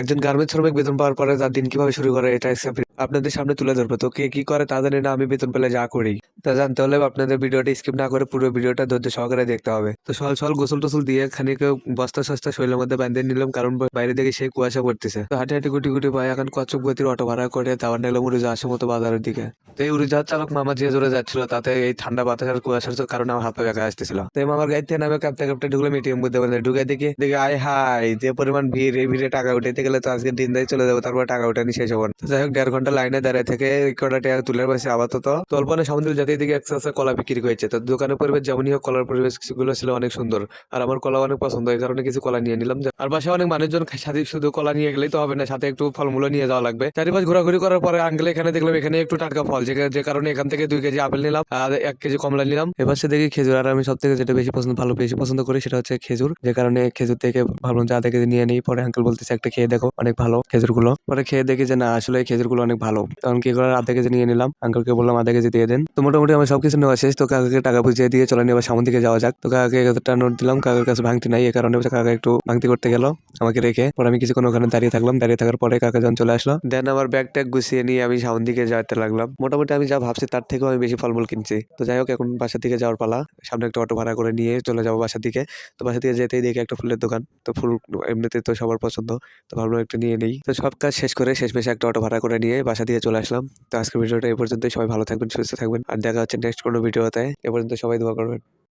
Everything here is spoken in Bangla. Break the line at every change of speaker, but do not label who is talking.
একজন গার্মেন্ট শ্রমিক বেতন পাওয়ার পরে তার দিন কীভাবে শুরু করে, এটা আপনাদের সামনে তুলে ধরবো। তো কে কি করে তাদের না, আমি বেতন পেলে যা করি। তা জানতে হলে আপনাদের ভিডিওটা স্কিপ না করে পুরো ভিডিওটা ধৈর্য সহকারে দেখতে হবে। তো সল সল গোসল টোসল দিয়ে খানিক বস্তা সস্তা শৈলের মধ্যে বাঁধে নিলাম, কারণ বাইরে থেকে সেই কুয়াশা পড়তেছে। তো হাঁটে হাঁটে গুটি গুটি ভাই এখন কচ্ছপ গতির অটো ভাড়া করে তাও নিলাম উড়ে যাওয়ার মতো বাজারের দিকে। তো এই উড়িজাহাজ চালক মামা যে জোরে যাচ্ছিল, তাতে এই ঠান্ডা বাতাস আর কুয়াশার কারণে আমার হাত পা আসতেছিল। তো মামার গাড়িতে নামে কাঁপতে কাঁপতে ঢুকলাম এটিএম বুঝতে পারলে ঢুকে দেখি। দেখি, আয় হাই যে পরিমাণ ভিড়, এই ভিড়ে টাকা উঠাইতে গেলে তো আজকে দিন দায় চলে যাব, তারপর টাকা উঠানি শেষ হব তো যাই হোক, দেড় ঘণ্টা লাইনে দাঁড়িয়ে থেকে কটা টাকা তুলে পাইছে আপাতত তল্পনে সমুদ্র জাতি দিকে একশো কলা বিক্রি হয়েছে তো দোকানের পরিবেশ যেমনই হোক, কলার পরিবেশগুলো ছিল অনেক সুন্দর। আর আমার কলা অনেক পছন্দ, এই কারণে কিছু কলা নিয়ে নিলাম। আর পাশে অনেক মানুষজন সাথে শুধু কলা নিয়ে গেলেই তো হবে না, সাথে একটু ফলমূলও নিয়ে যাওয়া লাগবে। চারিপাশ ঘোরাঘুরি করার পরে আঙ্গেল এখানে দেখলাম এখানে একটু টাটকা ফল যে কারণে এখান থেকে দুই কেজি আপেল নিলাম, আর এক কেজি কমলা নিলাম। এবার সে দেখি খেজুর, আর আমি সব থেকে যেটা বেশি পছন্দ, ভালো, বেশি পছন্দ করি সেটা হচ্ছে খেজুর। যে কারণে খেজুর থেকে ভাবলাম যে আধা নিয়ে নিই, পরে আঙ্কেল বলতেছে, একটা খেয়ে দেখো, অনেক ভালো খেজুরগুলো পরে খেয়ে দেখি যে, না, আসলে খেজুরগুলো অনেক ভালো। কারণ কি করে আধা কেজি নিয়ে নিলাম। আঙ্কেলকে বললাম, আধা কেজি দিয়ে দেন। তো মোটামুটি আমার সবকিছু নেওয়া শেষ। তো কাকাকে টাকা বুঝিয়ে দিয়ে চলে নিয়ে সামন দিকে যাওয়া যাক। তো কাকাকে একটা নোট দিলাম, কাকার কাছে ভাঙতি নাই এই কারণে কাকা একটু ভাঙতি করতে গেল, আমাকে রেখে। পরে আমি কিছুক্ষণ ওখানে দাঁড়িয়ে থাকলাম, দাঁড়িয়ে থাকার পরে কাকা যখন চলে আসলো, দেন আমার ব্যাগ ট্যাগ গুছিয়ে নিয়ে আমি সামন দিকে যেতে লাগলাম। মোটামুটি আমি যা ভাবছি তার থেকেও আমি বেশি ফলমূল কিনছি। তো যাই হোক, এখন বাসার দিকে যাওয়ার পালা। সামনে একটা অটো ভাড়া করে নিয়ে চলে যাব বাসার দিকে। তো বাসা দিকে যেতেই দেখি একটা ফুলের দোকান। তো ফুল এমনিতে তো সবার পছন্দ। তো ভাবলাম একটু নিয়ে নেই। তো সব কাজ শেষ করে শেষ মেশে একটা অটো ভাড়া করে নিয়ে বাসা দিয়ে চলে আসলাম। তো আজকের ভিডিওটা এই পর্যন্ত সবাই ভালো থাকবেন, সুস্থ থাকবেন। আর দেখা হচ্ছে নেক্সট কোনো ভিডিওতে। এ পর্যন্ত সবাই দোয়া করবেন।